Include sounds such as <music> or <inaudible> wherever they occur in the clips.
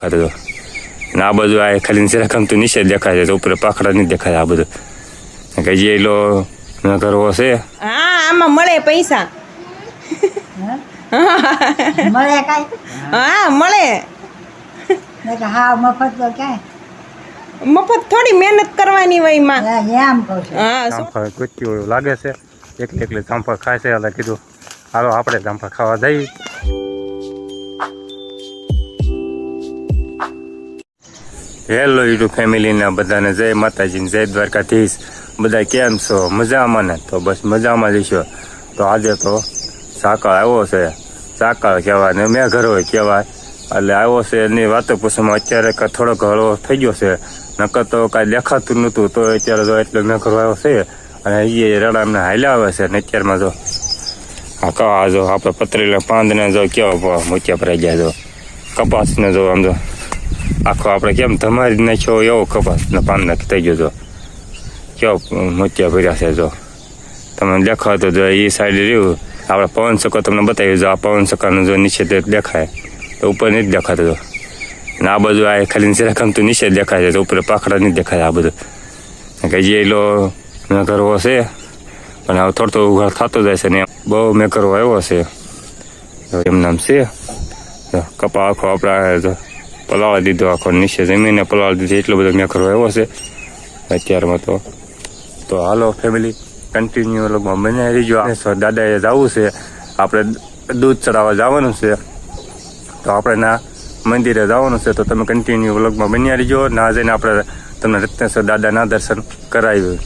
આ અને આ બધું આ ખાલી જરાક તો નીચે દેખાય છે ઉપર પાખડા નહીં દેખાય આ બધું કે જે એલો કરવો છે હા આમાં મળે પૈસા મળે કાંઈ હા મળે હા મફત તો ક્યાંય મફત થોડી મહેનત કરવાની હોયમાં એમ કહું છું હા કૂચ્યું એવું લાગે છે એકલી એકલી જામફળ ખાય છે એટલે કીધું હાલો આપણે જામફળ ખાવા જઈએ હેલો યુટ્યુબ ફેમિલીના બધાને જય માતાજી જય દ્વારકાધીશ. બધા કેમ છો? મજામાં ને? તો બસ મજામાં જઈશો તો આજે તો સાકળ આવ્યો છે. સાકળ કહેવાય ને મેં ઘર હોય કહેવાય. એટલે આવ્યો છે એની વાતો પૂછવામાં અત્યારે થોડોક હળવો થઈ ગયો છે. નકર તો કાંઈ દેખાતું નહોતું, તો અત્યારે તો એટલો મેં ઘર આવ્યો છે અને એ રણામને હાલ્યા આવે છે ને અત્યારમાં જો. આ કહો જો, આપણે પતરેલા પાંદને જો કેવા મૂચ્યા ભરાઈ ગયા જો. કપાસને જો આમ જો. આખો આપણે કેમ ધમારી નાખ્યો એવો કપાસ ને પાન થઈ ગયો જો કેવો મોતિયા ભર્યા છે જો તમને દેખાતો જો એ સાઈડ રહ્યું આપણે પવન ચક્કો તમને બતાવી જો આ પવન ચક્કાનું જો નીચે તે દેખાય તો ઉપર નથી દેખાતો જો ને આ બધું આ ખાલી જરાક આમ તો નીચે દેખાય છે તો ઉપર પાખડા નહીં દેખાય આ બધું કે જે લો મેં કરવો છે પણ હવે થોડો તો ઉઘાડ થતો જાય છે ને બહુ મેં કરવો આવ્યો છે તો એમ નામ છે તો કપા આખો આપણા તો પલાળી દીધો આખો નીચે જમીને પલાળી દીધી, એટલો બધો મેં કરવો આવ્યો છે. અત્યારમાં તો તો હાલો ફેમિલી કન્ટિન્યુ લોકોમાં બને રહીજો દાદાએ જવું છે, આપણે દૂધ ચડાવવા જવાનું છે. તો આપણે ના મંદિરે જવાનું છે, તો તમે કન્ટિન્યુ વ્લોગમાં બન્યા રહીજો ના જઈને આપણે તમને રત્નેશ્વર દાદાના દર્શન કરાવ્યું.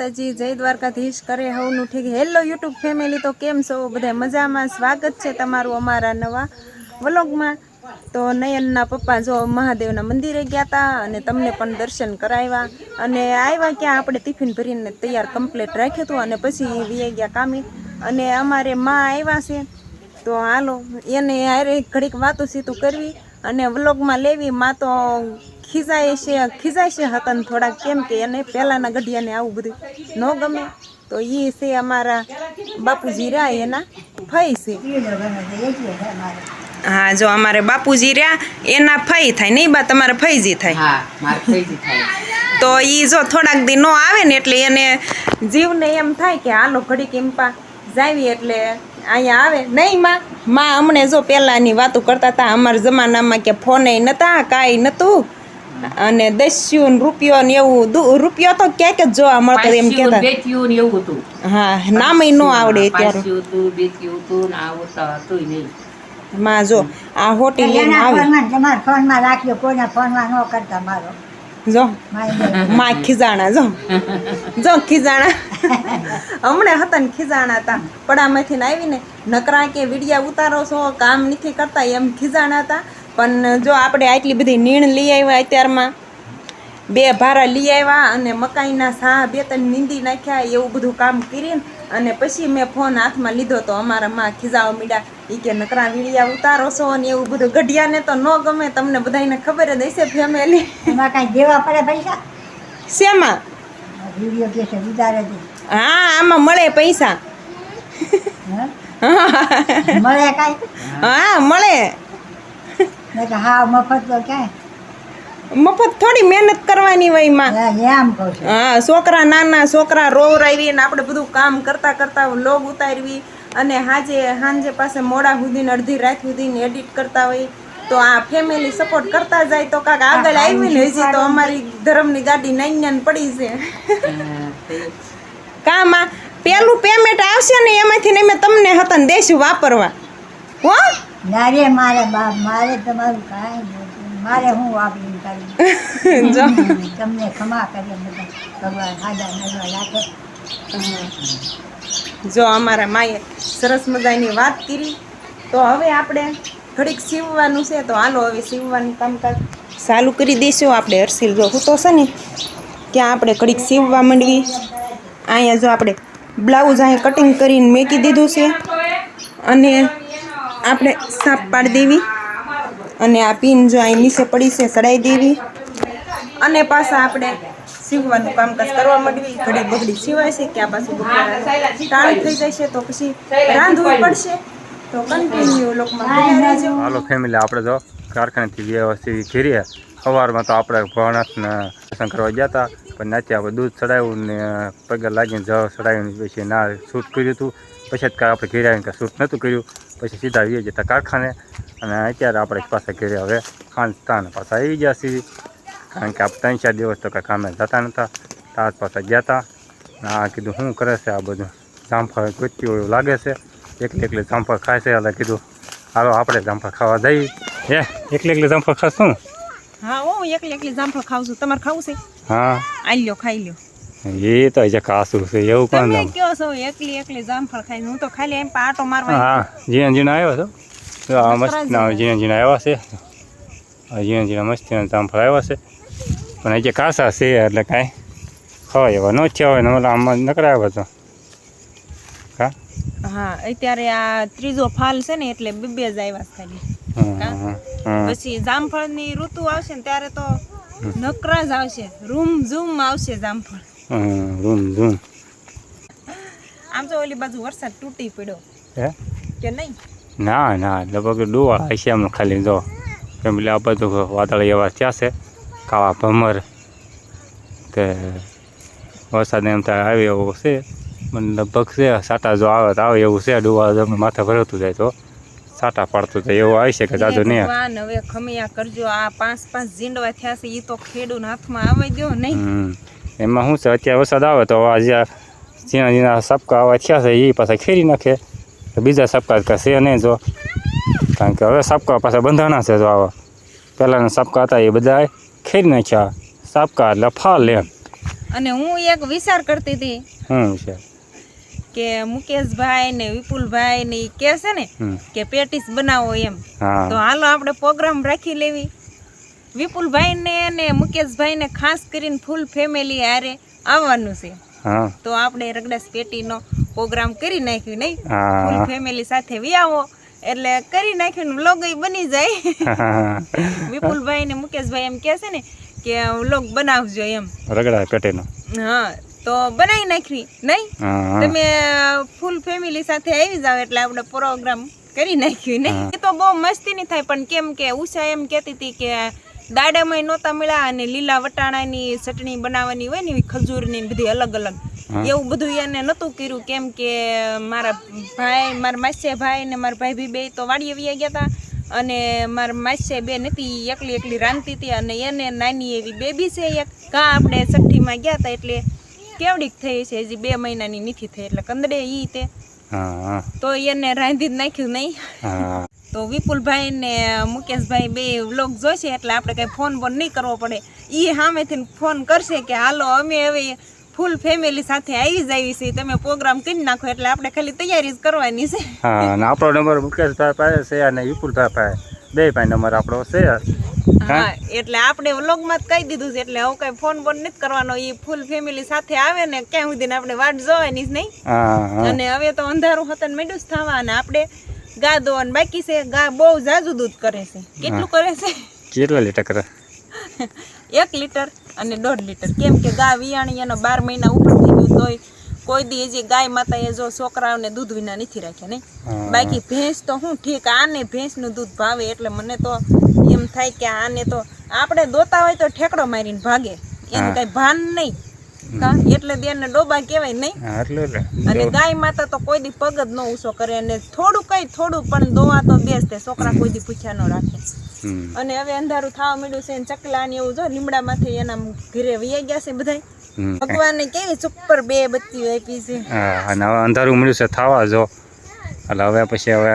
માતાજી, જય દ્વારકાધીશ, કરે હવનું ઠીક. હેલો યુટ્યુબ ફેમિલી તો કેમ છો? બધા મજામાં? સ્વાગત છે તમારું અમારા નવા વ્લોગમાં. તો નયનના પપ્પા જો મહાદેવના મંદિરે ગયા હતા અને તમને પણ દર્શન કરાવ્યા. અને આવ્યા ક્યાં? આપણે ટિફિન ભરીને તૈયાર કમ્પ્લીટ રાખ્યું હતું અને પછી વીએ ગયા કામે. અને અમારે માં આવ્યા છે. તો હાલો, એને હારે ઘડીક વાતો સીતું કરવી અને વ્લોગમાં લેવી. માં તો ખીજાય છે ખીજાય છે હતા ને થોડાક કેમ કે એને પહેલાંના ગઢિયાને આવું બધું ન ગમે. તો એ છે અમારા બાપુજી રહ્યા એના ફઈ છે. હા જો અમારે બાપુજી રહ્યા એના ફઈ થાય નહીં બા તમારે ફઈજી થાય. હા મારે થઈ જ થાય. તો એ જો થોડાક દી નો આવે ને એટલે એને જીવને એમ થાય કે હાલો ઘડીક ઇમ્પા જાવી એટલે અહીંયા આવે. નહીં માં માં અમને જો પહેલાંની વાતો કરતા હતા અમારા જમાનામાં કે ફોને નહોતા કાંઈ નતું. અને દસ્યું રૂપિયો ને એવું રૂપિયો તો ક્યાંક જ જોવા મળતો એમ પાસ્યું, બેચ્યું ને એવું હતું. હા નામ ન આવડે અત્યારે. બેચ્યું હતું ને આવું હતું નહીં. માં જો આ હોટી લઈને આવી. તમારા ફોનમાં રાખ્યો કોઈના ફોનમાં ન કરતા મારો. જો માં ખીજાણા જો. જો ખીજાણા. હમણે હતા ને ખીજાણા હતા. પડામાંથી આવીને નકરા કે વિડિયા ઉતારો છો કામ નથી કરતા એમ ખીજાણા હતા. પણ જો આપણે આટલી બધી નીણ લઈ આવ્યા અત્યારમાં બે ભારા લઈ આવ્યા અને મકાઈના સા બે ત્રણ નીંદી નાખ્યા એવું બધું કામ કરીને અને પછી મેં ફોન હાથમાં લીધો તો અમારા માં ખીજાવા મીડા એ કે નકરા વીડિયા ઉતારો છો ને એવું બધું ગઢિયાને તો ન ગમે તમને બધાને ખબર જ હશે ફેમિલી એમાં કાંઈ દેવા પડે પૈસા? શેમાં? હા આમાં મળે પૈસા? મળે કાંઈ? હા મળે. મેં કે હા મફત તો ક્યાંય. મફત થોડી મહેનત કરવાની હોયમાં હા, એમ કહું છું. હા છોકરા નાના છોકરા રોવરાવી ને આપણે બધું કામ કરતા કરતા લોગ ઉતારવી અને હાજે સાંજે પાસે મોડા સુધીને અડધી રાત સુધીને એડિટ કરતા હોય તો આ ફેમિલી સપોર્ટ કરતા જાય તો કાક આગળ આવી ને હજી તો અમારી ધર્મની ગાડી નાઈન પડી છે. કામ આ પેલું પેમેન્ટ આવશે ને એમાંથી ને અમે તમને હતા દેશું વાપરવા. હો? ના રે મારે બાપ મારે તમારું કાંઈ જોતું મારે હું વાપરીને કરી? <laughs> તમને ક્ષમા કરે બધા. ભગવાન હાજા નજર રાખે. જો અમારા માએ સરસ મજાની વાત કરી તો હવે આપણે ઘડીક સીવવાનું છે તો હાલો હવે સીવવાનું કામકાજ ચાલુ કરી દઈશું આપણે હર્ષિલ જો હું તો છે ને ત્યાં આપણે ઘડીક સીવવા માંડવી. અહીંયા જો આપણે બ્લાઉઝ અહીં કટિંગ કરીને મેકી દીધું છે. અને આપણે સાપ પાડી દેવી અને આ પિન જો અહીં નીચે પડી છે સડાઈ દેવી. અને પાછા આપણે સીવવાનું કામકાજ કરવા માંડવી. ઘડી બગડી સીવાય છે કે આ પાછું ટાણ થઈ જાય છે તો પછી રાંધવું પડશે. તો કન્ટિન્યુ લોકમાં હાલો ફેમિલી આપણે જો કારખાનેથી વ્યવસ્થિત ઘીરીએ. સવારમાં તો આપણે ભવનાથને દર્શન કરવા ગયા હતા પણ નાચે આપણે દૂધ ચડાવ્યું ને પગે લાગીને જ ચડાવ્યું પછી ના શૂટ કર્યું હતું. પછી કાંઈ આપણે ઘેરે આવીને કાંઈ શૂટ નહોતું કર્યું. પછી સીધા આવી જતા કારખાને અને અત્યારે આપણે પાસે ઘેરે હવે ખાંડ સ્થાન પાછા આવી ગયા છીએ. કારણ કે આપણે ત્રણ ચાર દિવસ તો કાંઈ કામે જતા નહોતા. તાજ પાછા ગયા હતા આ કીધું શું કરે છે આ બધું? જામફળ ગોત્યું એવું લાગે છે. એકલી એકલી જામફળ ખાય છે એટલે કીધું હાલો આપણે જામફળ ખાવા જઈએ. હે? એકલી એકલી જામફળ ખાશું? હા હું એકલી એકલી જામફળ ખાઉં છું. તમારે ખાવું છે? હા. આઈ લો ખાઈ લ્યો. એ તો હજી કાસું છે એવું કોણ તમે કયો છો? એકલી એકલી જામફળ ખાઈ હું તો ખાલી એમ પાટો મારવા હા જીણા જીણા આવ્યો તો આ મસ્ત ના જીણા. જીણા આવ્યા છે. જીણા જીણા મસ્તીના જામફળ આવ્યા છે. પણ આજે કાસા છે એટલે કાંઈ ખવાય એવા ન થયા હોય ને ઓલા આમાં નકરા આવ્યા તો. હા હા અત્યારે આ ત્રીજો ફાલ છે ને એટલે બે બે જ આવ્યા ખાલી. પછી જામફળની ઋતુ આવશે ને ત્યારે તો નકરા જ આવશે. રૂમ ઝૂમ આવશે જામફળ. રૂન રૂમ આમ તો ઓલી બાજુ વરસાદ તૂટી પડ્યો. હે? કે નહીં? ના ના લગભગ ડોવા હશે એમ ખાલી જો. ફેમિલી આ બધું વાદળ એવા થયા છે કાવા ભમર. તે વરસાદ એમ થાય આવે એવો છે. મને લગભગ છે સાટા જો આવે તો આવે એવું છે ડોવા જો માથે ભરતું જાય તો. સાટા પાડતું થાય એવું આવી છે કે જાજુ નહીં? ભગવાન હવે ખમૈયા કરજો આ પાંચ પાંચ ઝીંડવા થયા છે એ તો ખેડૂત હાથમાં આવી દો નહીં. એમાં શું છે? અત્યારે વરસાદ આવે તો આ જે ઝીણા ઝીણા સપકા આવા થયા છે એ પાછા ખેરી નાખે. તો બીજા સપકા કશે છે નહીં જો. કારણ કે હવે સપકા પાછા બંધાણા છે જો આવા. પહેલાંના સપકા હતા એ બધા ખેરી નાખ્યા. સપકા એટલે ફાલ એમ. અને હું એક વિચાર કરતી હતી હમ છે. કે મુકેશભાઈ ને વિપુલભાઈ ને કે કહે છે ને. કે પેટીસ બનાવો એમ. તો હાલો આપણે પ્રોગ્રામ રાખી લેવી. વિપુલભાઈ ને અને મુકેશભાઈ ને ખાસ કરીને ફૂલ ફેમિલી હારે આવવાનું છે. તો આપણે રગડાસ પેટીનો પ્રોગ્રામ કરી નાખ્યું નહીં? હા. ફૂલ ફેમિલી સાથે વિયાવો. એટલે કરી નાખ્યું વ્લોગ બની જાય. <laughs> વિપુલભાઈ ને મુકેશભાઈ એમ કહે છે ને કે વ્લોગ બનાવજો એમ. રગડા પેટીનો. હા તો બનાવી નાખવી નહીં? તમે ફૂલ ફેમિલી સાથે આવી જાવ એટલે આપણે પ્રોગ્રામ કરી નાખ્યું નહીં? એ તો બહુ મસ્તી નહીં થાય પણ કેમ કે ઉષા એમ કહેતી હતી કે દાડામાં નહોતા મળ્યા અને લીલા વટાણાની ચટણી બનાવવાની હોય ને ખજૂરની બધી અલગ અલગ. એવું બધું એને નહોતું કર્યું કેમ કે મારા ભાઈ મારા માસે ભાઈ ને મારા ભાઈ ભી બે તો વાડીએ વ્યા ગયા હતા અને મારા માસે બે નથી એકલી એકલી રાંધતી હતી અને એને નાની એવી બેબી છે એક. કાં આપણે છઠ્ઠીમાં ગયા હતા એટલે કેવડીક થઈ છે હજી બે મહિનાની નથી થઈ એટલે કંદડે ઈ તે. તો એને રાંધી જ નાખ્યું નહીં. તો વિપુલભાઈ ને મુકેશભાઈ બે વ્લોગ જોશે એટલે આપણે કઈ ફોન બોન નહીં કરવો પડે. એ સામેથી ફોન કરશે કે હાલો અમે હવે ફૂલ ફેમિલી સાથે આવી જઈએ છીએ. તમે પ્રોગ્રામ કરી નાખો એટલે આપણે ખાલી તૈયારી જ કરવાની છે. હા અને આપણો નંબર મુકેશભાઈ પાસે છે અને વિપુલભાઈ પાસે. બે ભાઈ નંબર આપણો છે. હા એટલે આપણે વ્લોગમાં જ કહી દીધું છે એટલે હવે કઈ ફોન બોન નથી કરવાનો. એ ફૂલ ફેમિલી સાથે આવે ને ક્યાં સુધી આપણે વાટ જોવાની જ નહીં. હા હા. અને હવે તો અંધારું હતું મેડું જ થવા અને આપણે ગા દોવાનું બાકી છે ગા બહુ ઝાઝું દૂધ કરે છે. કેટલું કરે છે? કેટલા લીટર કરે? એક લીટર અને દોઢ લીટર. કેમ કે ગા વિયાણી એનો બાર મહિના ઉપર થઈ ગયું તોય કોઈ દી હજી ગાય માતા એ જો છોકરાઓને દૂધ વિના નથી રાખ્યા નહીં? બાકી ભેંસ તો હું ઠીક આને ભેંસનું દૂધ ભાવે એટલે મને તો એમ થાય કે આને તો આપણે દોતા હોય તો ઠેકડો મારીને ભાગે. એનું. કઈ ભાન નહીં. એટલે દેને ડોબા કહેવાય નહીં. અને ગાય માતા તો કોઈ દી પગ જ ન ઊંચો કરે અને થોડું કઈ થોડું પણ દોવા તો બેસ તે છોકરા કોઈ દી પૂછ્યા ન રાખે. અને હવે અંધારું થવા મળ્યું છે ચકલા ને એવું જો લીમડામાંથી એના ઘરે વૈયા ગયા છે બધા ભગવાન ભગવાને કેવી સુપર બે બત્તીઓ આપી છે. અંધારું મળ્યું છે થવા જો. એટલે હવે પછી હવે